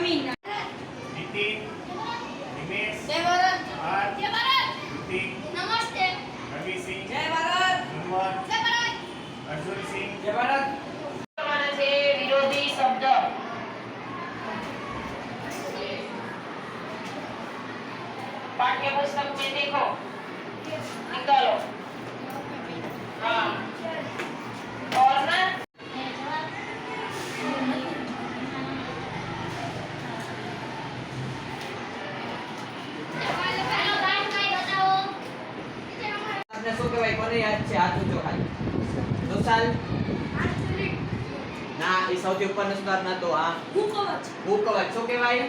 camina. ખાલી ના એ સૌથી ઉપરનો સ્તર નતો આ હું. કવચ હું કવચ શું કહેવાય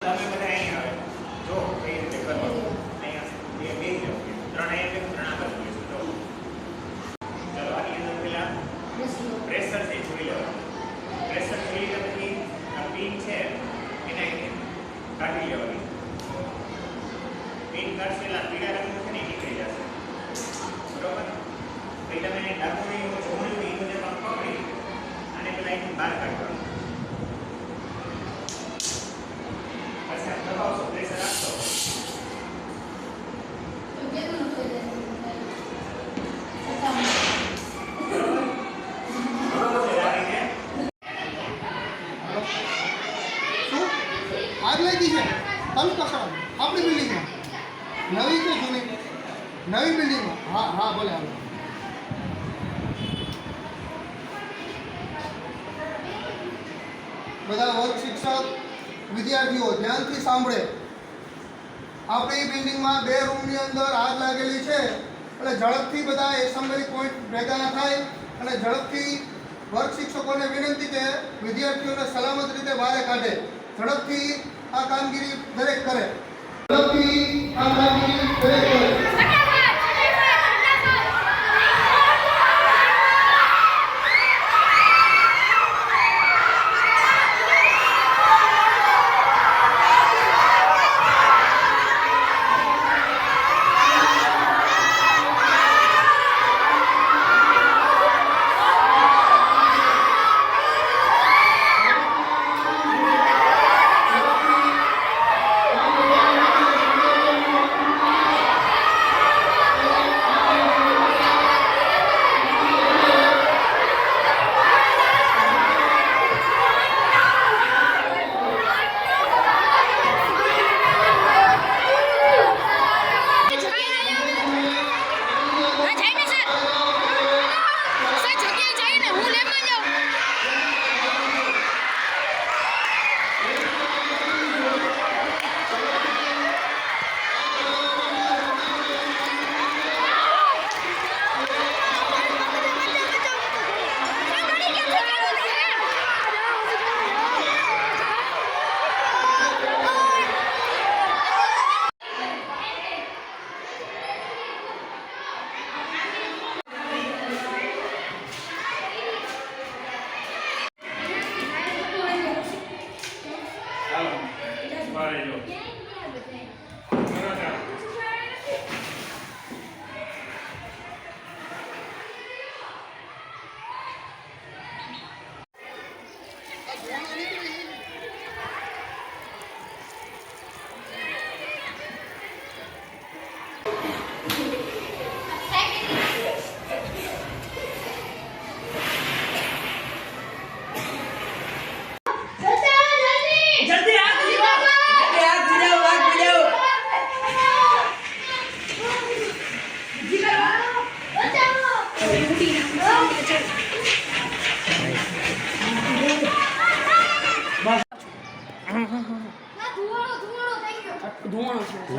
તમે બધા અહીં આવે જો કઈ રીતે કરવાનું અહીંયા બે બે જાઓ ત્રણ અહીંયા બે ત્રણ આગળ જોઈશું જો ચલો આની અંદર પેલા પ્રેશરથી જોઈ લેવાનું પ્રેશર જોઈ લે પછી આ પિન છે એને અહીંથી કાઢી લેવાની આ પીળા રંગનું છે ને નીકળી જશે બરોબર પછી તમે ડાબુની જમણી એ મુજબ આમ પકડી અને પેલા અહીંથી બહાર કાઢવાનું પછી આમ દબાવશો પ્રેશર આપશો બરોબર છે આ રીતે શું આગ લાગી છે તલ પકડ આપણી બિલ્ડિંગમાં નવી કે જૂની નવી બિલ્ડિંગમાં હાલો. બધા વર્ગ શિક્ષક, વિદ્યાર્થીઓ, ધ્યાનથી સાંભળે. આપણી બિલ્ડિંગમાં બે રૂમની અંદર આગ લાગેલી છે એટલે ઝડપથી બધા એસેમ્બલી પોઈન્ટ ભેગા ના થાય અને ઝડપથી વર્ગ શિક્ષકોને વિનંતી કે વિદ્યાર્થીઓને સલામત રીતે બહાર કાઢે. ઝડપથી આ કામગીરી દરેક કરે. ઝડપથી આ કામગીરી દરેક કરે.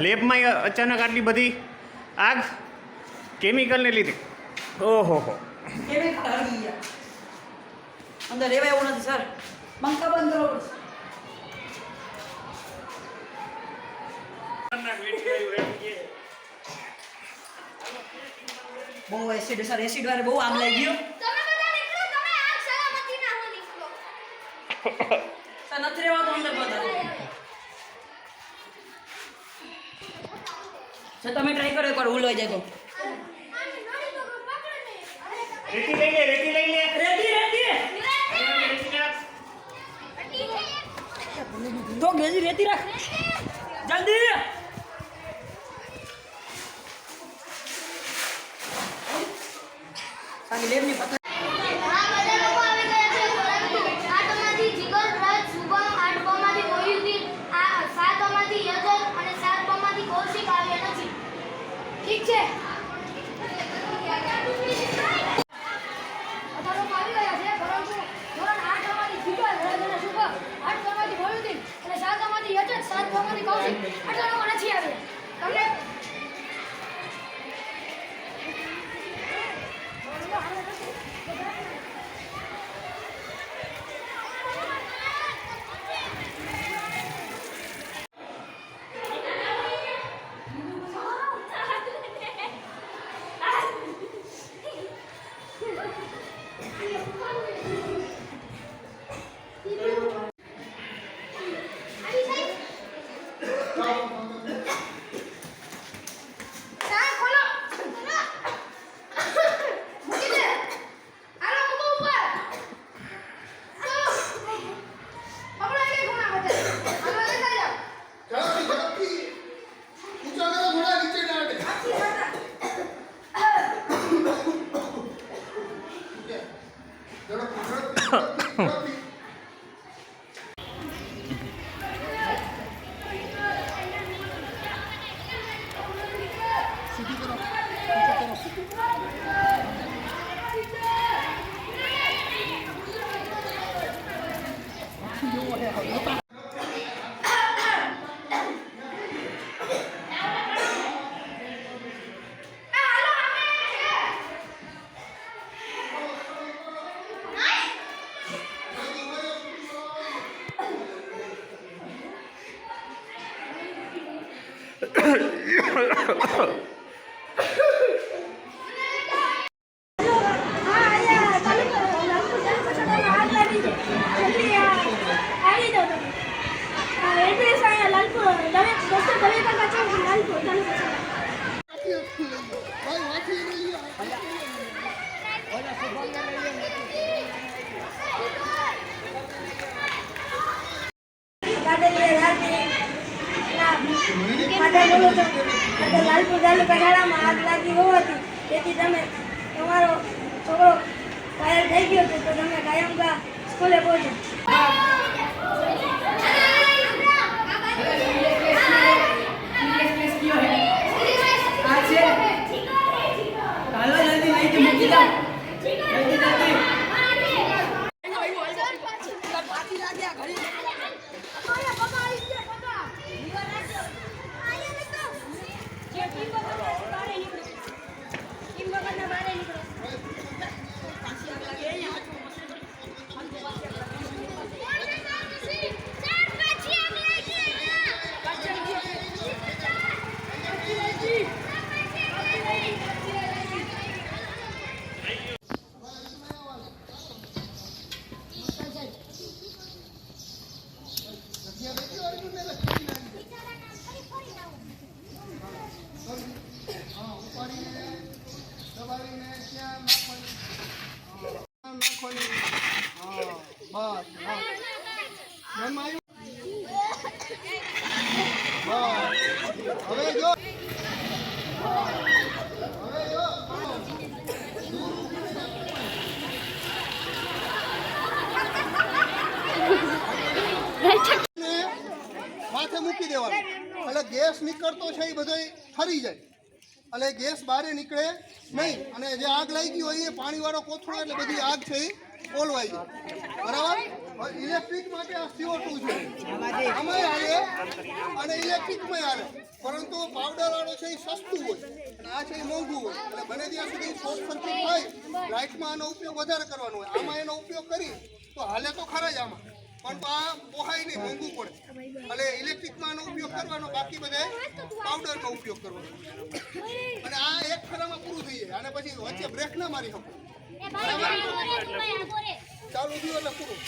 લેબમાં અચાનક આટલી બધી આગ કેમિકલને લીધે. ઓહો હો. અંદર રહેવા એવું નથી સર. પંખા બંધ પડશે. બહુ એસિડ સર. એસિડ વાળે બહુ આમ લઈ ગયો તમે બધા નીકળો તમે આગ સલામતી ના હો નીકળો સર નથી રહેવા તો તમે ટ્રાય કરો એકવાર ભૂલ લઈ જાય તો. આને નડી તો પકડ ને અરે રેતી લઈ લે રેતી લઈ લે. રેતી રેતી. તો ગેજી રેતી રાખ. જલ્દી. 不何で? લાલપુર તાલુકા શાળામાં આગ લાગી હોવાથી તેથી તમે તમારો છોકરો ઘાયલ થઈ ગયો તો તમે કાયમગા સ્કૂલે પહોંચો હાલો જલ્દી લઈ કે મૂકી દો જલ્દી જલ્દી જગ્યા નથી વાળી ને લખી નાખી. હા ઉપાડીને દબાવીને ત્યાં નાખવાની હા, નાખવાની હા બસ હા ધ્યાનમાં આવ્યું બસ હવે માથે મૂકી દેવાનું. એટલે ગેસ નીકળતો છે એ બધો ફરી જાય. એટલે ગેસ બહાર નીકળે નહીં. અને જે આગ લાગી હોય એ પાણીવાળો કોથળો એટલે બધી આગ છે એ ઓલવાઈ જાય બરાબર? ઇલેક્ટ્રિક માટે આ સીઓ ટુ છે. આમાંય હાલે અને ઇલેક્ટ્રિકમાં હાલે પરંતુ પાવડર વાળો છે એ સસ્તું હોય. અને આ છે એ મોંઘું હોય. એટલે બને ત્યાં સુધી શોર્ટ સર્કિટ થાય લાઇટમાં આનો ઉપયોગ વધારે કરવાનો હોય. આમાં એનો ઉપયોગ કરી, તો હાલે તો ખરા જ આમાં. પણ આ પોહાય નહીં, મોંઘું પડે. એટલે ઇલેક્ટ્રિકમાં આનો ઉપયોગ કરવાનો, બાકી બધે પાવડરનો ઉપયોગ કરવાનો અને આ એક ફેરામાં પૂરું થઈ જાય અને પછી વચ્ચે બ્રેક ના મારી શકો. ચાલુ થયું એટલે પૂરું.